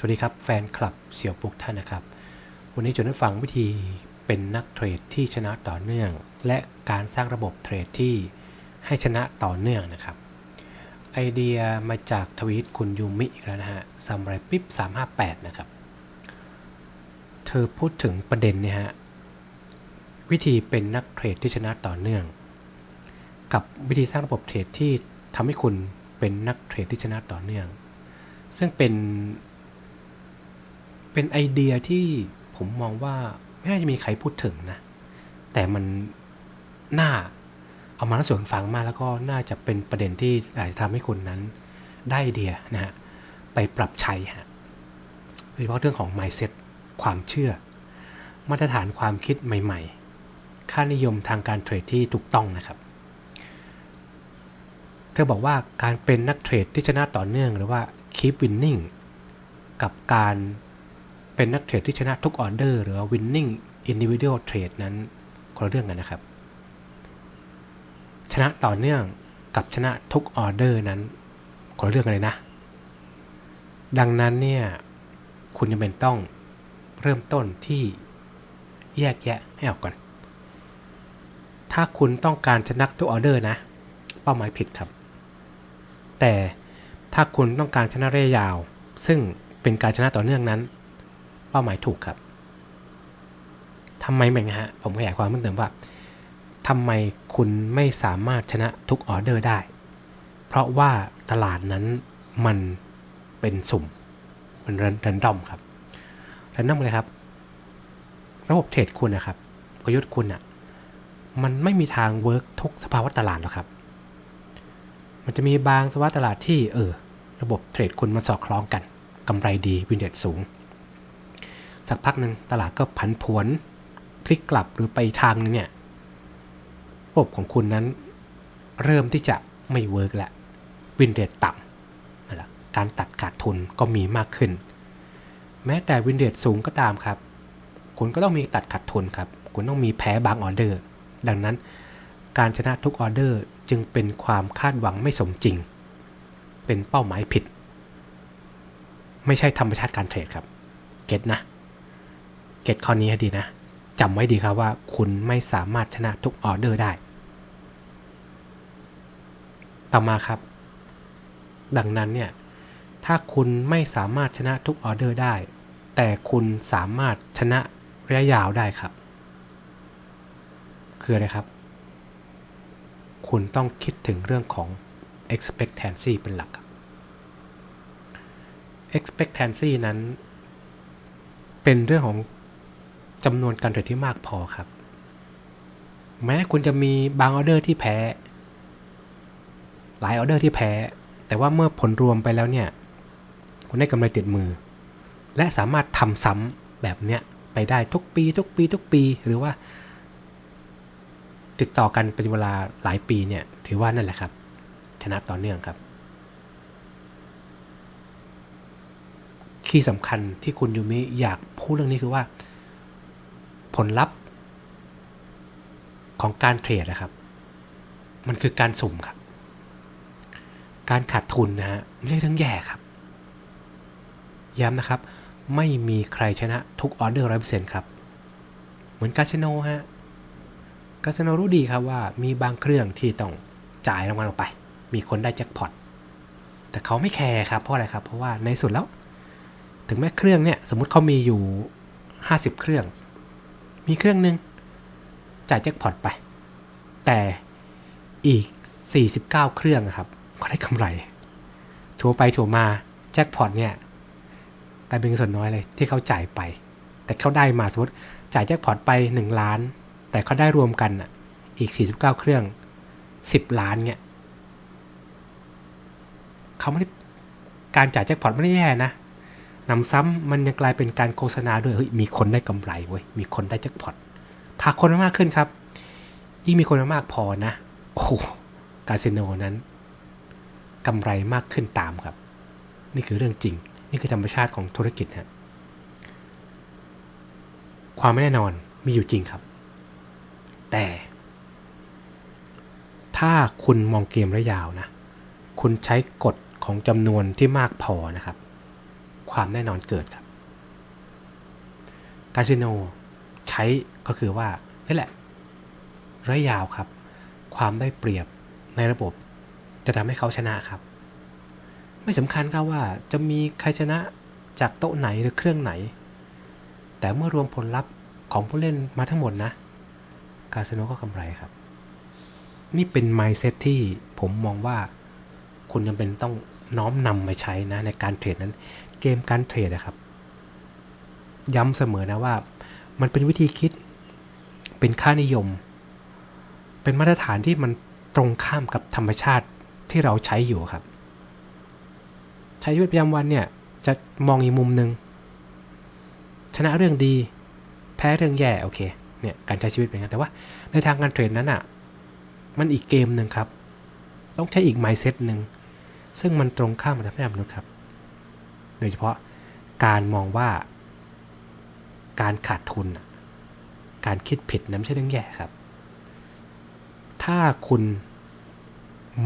สวัสดีครับ แฟนคลับเสี่ยวปุกท่านนะครับ วันนี้จะได้ฟังวิธีเป็นนักเทรดที่ชนะต่อเนื่อง และการสร้างระบบเทรดที่ให้ชนะต่อเนื่องนะครับ ไอเดียมาจากทวีตคุณยูมิอีกแล้วนะฮะซัมไรปิ๊บ358 นะครับ เธอพูดถึงประเด็นเนี่ยฮะ วิธีเป็นนักเทรดที่ชนะต่อเนื่อง กับวิธีสร้างระบบเทรดที่ทำให้คุณเป็นนักเทรดที่ชนะต่อเนื่อง ซึ่งเป็น เป็นไอเดียที่ผมมองว่าไม่น่าจะมีใครพูดถึงนะ แต่มันน่าเอามาเล่าสู่กันฟังมากแล้วก็น่าจะเป็นประเด็นที่อาจจะทำให้คุณนั้นได้ไอเดียนะฮะไปปรับใช้ฮะโดยเฉพาะเรื่องของ mindset ความเชื่อ มาตรฐานความคิดใหม่ๆ ค่านิยมทางการเทรดที่ถูกต้องนะครับ เธอบอกว่าการเป็นนักเทรดที่ชนะต่อเนื่องหรือว่า keep winning กับการ เป็นนักเทรดที่ชนะทุกออเดอร์หรือว่า winning individual trade นั้นคนละเรื่องกันนะครับ ชนะต่อเนื่องกับชนะทุกออเดอร์นั้นคนละเรื่องกันเลยนะ ดังนั้นเนี่ยคุณจำเป็นต้องเริ่มต้นที่แยกแยะให้ออกก่อน ถ้าคุณต้องการชนะทุกออเดอร์นะ เป้าหมายผิดครับ แต่ถ้าคุณต้องการชนะระยะยาว ซึ่งเป็นการชนะต่อเนื่องนั้น เป้าหมายถูกครับทำไมเหมือนกันฮะ ผมขยายความเพิ่มเติมว่าทำไมคุณไม่สามารถชนะทุกออเดอร์ได้ เพราะว่าตลาดนั้นมันเป็นสุ่ม มันรันดอมครับรันดอมเลยครับ ระบบเทรดคุณนะครับกลยุทธ์คุณอะ่ะมันไม่มีทางเวิร์กทุกสภาวะตลาดหรอกครับ มันจะมีบางสภาวะตลาดที่เออ ระบบเทรดคุณมันสอดคล้องกันกำไรดีวินเดตสูง สักพักหนึ่งตลาดก็ผันผวน พลิกกลับหรือไปทางนึงเนี่ยระบบของคุณนั้น เริ่มที่จะไม่เวิร์กแล้ววินเดตต่ำนั่นแหละการตัดขาดทุนก็มีมากขึ้น แม้แต่วินเดตสูงก็ตามครับ คุณก็ต้องมีตัดขาดทุนครับ คุณต้องมีแพ้บางออเดอร์ ดังนั้น การชนะทุกออเดอร์จึงเป็นความคาดหวังไม่สมจริง เป็นเป้าหมายผิด ไม่ใช่ธรรมชาติการเทรดครับ เก็ตนะ ก็ตข้อนี้ให้ดีนะจำไว้ดีครับว่าคุณไม่สามารถชนะทุกออเดอร์ได้ ต่อมาครับ ดังนั้นเนี่ยถ้าคุณไม่สามารถชนะทุกออเดอร์ได้ แต่คุณสามารถชนะระยะยาวได้ครับ คืออะไรครับ คุณต้องคิดถึงเรื่องของ expectancy เป็นหลักครับ expectancy นั้น เป็นเรื่องของ จำนวนการเทรดที่มากพอครับ แม้คุณจะมีบางออเดอร์ที่แพ้ หลายออเดอร์ที่แพ้ แต่ว่าเมื่อผลรวมไปแล้วเนี่ย คุณได้กำไรติดมือ และสามารถทำซ้ำแบบเนี้ยไปได้ทุกปี ทุกปี ทุกปีหรือว่า ติดต่อกันเป็นเวลาหลายปีเนี่ย ถือว่านั่นแหละครับ ชนะต่อเนื่องครับคีย์สำคัญที่คุณยูมิอยากพูดเรื่องนี้คือว่า ผลลัพธ์ของการเทรดนะครับ มันคือการสุ่มครับ การขาดทุนนะฮะไม่ใช่เรื่องแย่ครับ ย้ำนะครับ ไม่มีใครชนะทุกออเดอร์ร้อยเปอร์เซ็นต์ครับ เหมือนคาสิโนฮะคาสิโนรู้ดีครับว่ามีบางเครื่องที่ต้องจ่ายรางวัลออกไป มีคนได้แจ็คพอต แต่เขาไม่แคร์ครับ เพราะอะไรครับ เพราะว่าในสุดแล้ว ถึงแม้เครื่องเนี่ย สมมติเขามีอยู่ 50 เครื่อง มีเครื่องหนึ่งจ่ายแจ็คพอตไป แต่อีก 49 เครื่องครับเขาได้กำไรถัวไปถัวมาแจ็คพอตเนี่ยแต่เป็นเงินส่วนน้อยเลยที่เขาจ่ายไป แต่เขาได้มาสมมติจ่ายแจ็คพอตไป 1 ล้าน แต่เขาได้รวมกันอะอีก 49 เครื่อง 10 ล้านเนี่ยเขาไม่ได้การจ่ายแจ็คพอตไม่ได้แย่นะ นำซ้ำมันยังกลายเป็นการโฆษณาด้วยเฮ้ยมีคนได้กำไรเว้ยมีคนได้แจ็คพอตพาคนมากขึ้นครับยิ่งมีคนมากพอนะโอ้โหคาสิโนนั้นกำไรมากขึ้นตามครับ นี่คือเรื่องจริง นี่คือธรรมชาติของธุรกิจฮะความไม่แน่นอนมีอยู่จริงครับ แต่ ถ้าคุณมองเกมระยะยาวนะ คุณใช้กฎของจำนวนที่มากพอนะครับ ความแน่นอนเกิดครับคาสิโนใช้ก็คือว่านี่แหละระยะยาวครับ ความได้เปรียบในระบบ จะทำให้เขาชนะครับ ไม่สำคัญครับว่าจะมีใครชนะจากโต๊ะไหนหรือเครื่องไหน แต่เมื่อรวมผลลัพธ์ของผู้เล่นมาทั้งหมดนะคาสิโนก็กำไรครับ นี่เป็น mindset ที่ผมมองว่า คุณยังเป็นต้องน้อมนำมาใช้นะ ในการเทรดนั้น เกมการเทรดนะครับ ย้ำเสมอนะว่า มันเป็นวิธีคิด เป็นค่านิยม เป็นมาตรฐานที่มันตรงข้ามกับธรรมชาติที่เราใช้อยู่ครับ ใช้ชีวิตประจำวันเนี่ย จะมองอีกมุมหนึ่งชนะเรื่องดี แพ้เรื่องแย่โอเคเนี่ยการใช้ชีวิตเป็นกันแต่ว่าในทางการเทรดนั้นอะ มันอีกเกมหนึ่งครับ ต้องใช้อีก mindset หนึ่งซึ่งมันตรงข้ามกับธรรมชาติมนุษย์ครับ โดยเฉพาะการมองว่าการขาดทุน การคิดผิดนั้นไม่ใช่เรื่องแย่ครับ ถ้าคุณ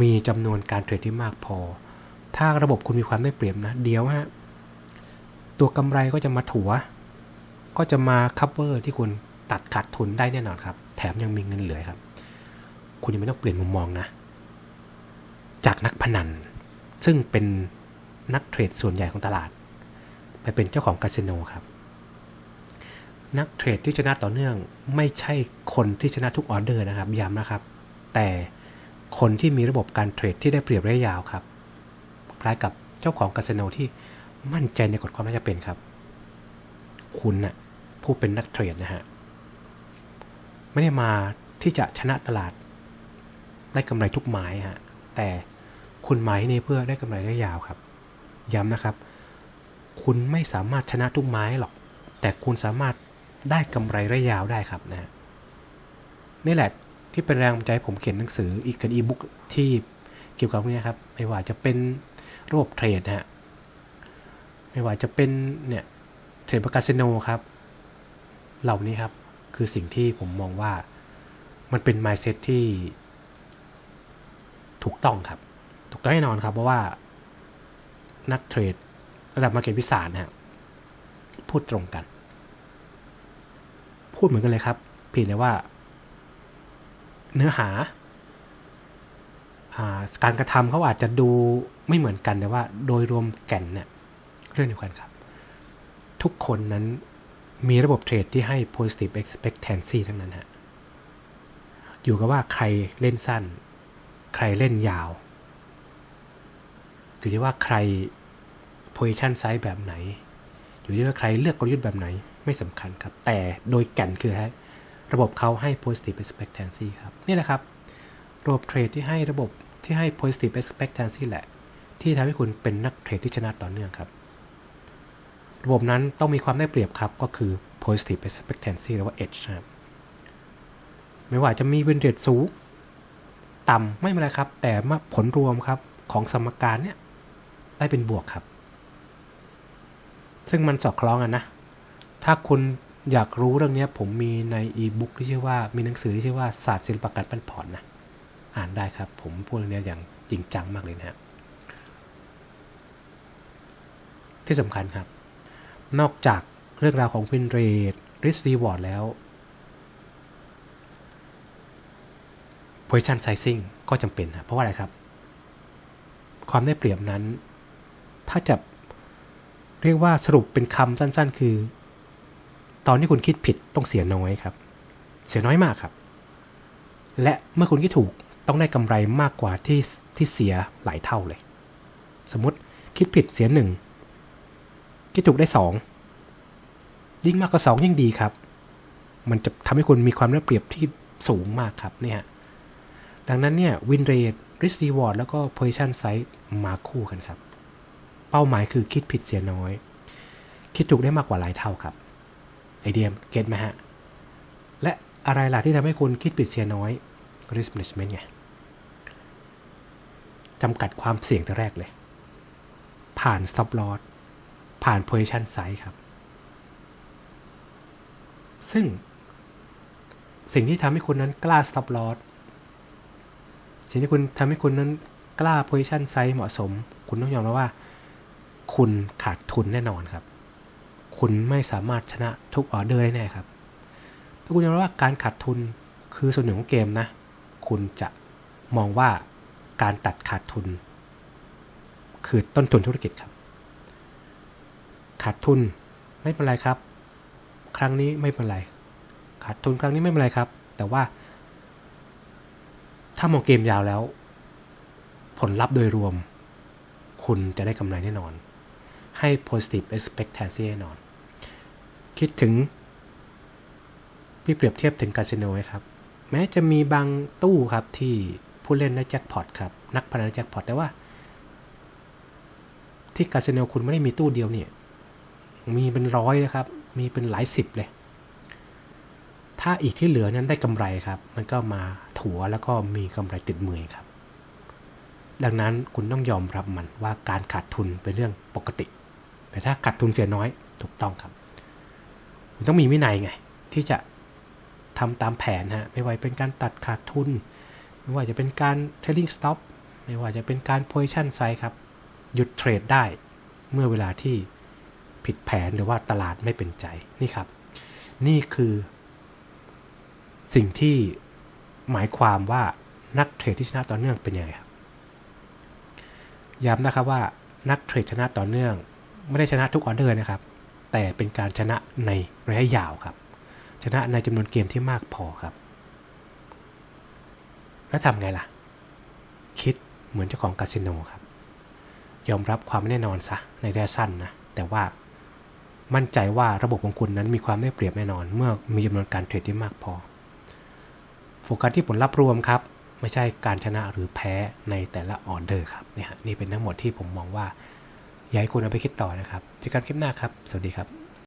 มีจำนวนการเทรดที่มากพอ ถ้าระบบคุณมีความได้เปรียบนะ เดี๋ยวฮะ ตัวกำไรก็จะมาถัว ก็จะมาคัพเวอร์ที่คุณตัดขาดทุนได้แน่นอนครับ แถมยังมีเงินเหลือครับ คุณยังไม่ต้องเปลี่ยนมุมมองนะ จากนักพนัน ซึ่งเป็น นักเทรดส่วนใหญ่ของตลาด ไปเป็นเจ้าของคาสิโนครับ นักเทรดที่ชนะต่อเนื่องไม่ใช่คนที่ชนะทุกออเดอร์นะครับย้ำนะครับ แต่คนที่มีระบบการเทรดที่ได้เปรียบระยะยาวครับ คล้ายกับเจ้าของคาสิโนที่มั่นใจในกฎความน่าจะเป็นครับ คุณน่ะผู้เป็นนักเทรดนะฮะไม่ได้มาที่จะชนะตลาด ได้กำไรทุกไม้ฮะแต่คุณไม้นี่เพื่อได้กำไรระยะยาวครับ ย้ำนะครับ คุณไม่สามารถชนะทุกไม้หรอก แต่คุณสามารถได้กำไรระยะยาวได้ครับนะนี่แหละที่เป็นแรงบันใจผมเขียนหนังสืออีกกันอีบุ๊กที่เกี่ยวกับพวกนี้ครับ ไม่ว่าจะเป็นระบบเทรดนะฮะไม่ว่าจะเป็นเนี่ยเทรดประกาศโนครับ เหล่านี้ครับคือสิ่งที่ผมมองว่ามันเป็น mindset ที่ถูกต้องครับ ถูกต้องแน่นอนครับเพราะว่า นักเทรด ระดับมาเก็ตวิสานะฮะพูดตรงกัน พูดเหมือนกันเลยครับเพียงแต่ว่า เนื้อหาการกระทำเขาอาจจะดูไม่เหมือนกันแต่ว่า โดยรวมแก่นเนี่ยเรื่องเดียวกันครับ ทุกคนนั้นมีระบบเทรดที่ให้ positive expectancy ทั้งนั้นฮะอยู่กับว่าใครเล่นสั้น ใครเล่นยาว อยู่ที่ว่าใคร position size แบบไหน อยู่ที่ว่าใครเลือกกลยุทธ์แบบไหนไม่สำคัญครับ แต่โดยแก่นคือฮะระบบเขาให้ positive expectancy ครับ นี่แหละครับ ระบบเทรดที่ให้ระบบที่ให้ positive expectancy แหละ ที่ทำให้คุณเป็นนักเทรดที่ชนะต่อเนื่องครับ ระบบนั้นต้องมีความได้เปรียบครับ ก็คือ positive expectancy หรือว่า edge ครับ ไม่ว่าจะมีวินเรทสูง ต่ำไม่เป็นไรครับ แต่มาผลรวมครับของสมการเนี่ย ได้เป็นบวกครับ ซึ่งมันสอดคล้องกันนะ ถ้าคุณอยากรู้เรื่องนี้ผมมีในอีบุ๊กที่ชื่อว่ามีหนังสือที่ชื่อว่าศาสตร์ศิลปการปั้นผ่อนนะ อ่านได้ครับ ผมพูดเรื่องนี้อย่างจริงจังมากเลยนะฮะที่สำคัญครับ นอกจากเรื่องราวของฟินเรทริสรีวอร์ดแล้ว position sizing ก็จำเป็นครับเพราะว่าอะไรครับ ความได้เปรียบนั้น ถ้าจะเรียกว่าสรุปเป็นคำสั้นๆ คือ ตอนที่คุณคิดผิดต้องเสียน้อยครับ เสียน้อยมากครับ และเมื่อคุณคิดถูกต้องได้กำไรมากกว่าที่ที่เสียหลายเท่าเลย สมมติคิดผิดเสียหนึ่งคิดถูกได้สองยิ่งมากกว่าสองยิ่งดีครับ มันจะทำให้คุณมีความได้เปรียบที่สูงมากครับเนี่ยดังนั้นเนี่ยวินเรทริส r ีวอร์ดแล้วก็ position size มาคู่กันครับ เป้าหมายคือคิดผิดเสียน้อย คิดถูกได้มากกว่าหลายเท่าครับ ไอเดียมเก็ตไหมฮะ และอะไรล่ะที่ทำให้คุณคิดผิดเสียน้อย risk management ไงจำกัดความเสี่ยงแต่แรกเลย ผ่าน stop loss ผ่าน position size ครับ ซึ่งสิ่งที่ทำให้คุณนั้นกล้า stop loss สิ่งที่คุณทำให้คุณนั้นกล้า position size เหมาะสม คุณต้องยอมรับว่า คุณขาดทุนแน่นอนครับ คุณไม่สามารถชนะทุกออเดอร์ได้แน่ครับ ถ้าคุณยอมรับว่าการขาดทุนคือส่วนหนึ่งของเกมนะ คุณจะมองว่าการตัดขาดทุน คือต้นทุนธุรกิจครับ ขาดทุนไม่เป็นไรครับ ครั้งนี้ไม่เป็นไร ขาดทุนครั้งนี้ไม่เป็นไรครับ แต่ว่า ถ้ามองเกมยาวแล้ว ผลลัพธ์โดยรวม คุณจะได้กำไรแน่นอน ให้ positive expectancy แน่นอน คิดถึง พี่เปรียบเทียบถึงคาสิโนครับ แม้จะมีบางตู้ครับที่ผู้เล่นได้แจ็คพอตครับ นักพนันแจ็คพอตแต่ว่า ที่คาสิโนคุณไม่ได้มีตู้เดียวเนี่ย มีเป็นร้อยนะครับ มีเป็นหลายสิบเลย ถ้าอีกที่เหลือนั้นได้กำไรครับ มันก็มาถัวแล้วก็มีกำไรติดมือครับดังนั้นคุณต้องยอมรับมันว่าการขาดทุนเป็นเรื่องปกติ แต่ถ้าขาดทุนเสียน้อยถูกต้องครับคุณต้องมีวินัยไง ที่จะทำตามแผนฮะไม่ว่าจะเป็นการตัดขาดทุน ไม่ว่าจะเป็นการ trading stop ไม่ว่าจะเป็นการ position size ครับ หยุดเทรดได้เมื่อเวลาที่ผิดแผนหรือว่าตลาดไม่เป็นใจนี่ครับ นี่คือ สิ่งที่หมายความว่านักเทรดที่ชนะต่อเนื่องเป็นยังไงครับย้ำนะครับว่านักเทรดชนะต่อเนื่อง ไม่ได้ชนะทุกออเดอร์นะครับ แต่เป็นการชนะในระยะยาวครับ ชนะในจำนวนเกมที่มากพอครับ แล้วทำไงล่ะ คิดเหมือนเจ้าของคาสิโนครับ ยอมรับความไม่แน่นอนซะในระยะสั้นนะ แต่ว่ามั่นใจว่าระบบของคุณนั้นมีความได้เปรียบแน่นอน เมื่อมีจำนวนการเทรดที่มากพอ โฟกัสที่ผลลัพธ์รวมครับ ไม่ใช่การชนะหรือแพ้ในแต่ละออเดอร์ครับเนี่ยนี่เป็นทั้งหมดที่ผมมองว่า อยากให้คุณเอาไปคิดต่อนะครับเจอกันคลิปหน้าครับ สวัสดีครับ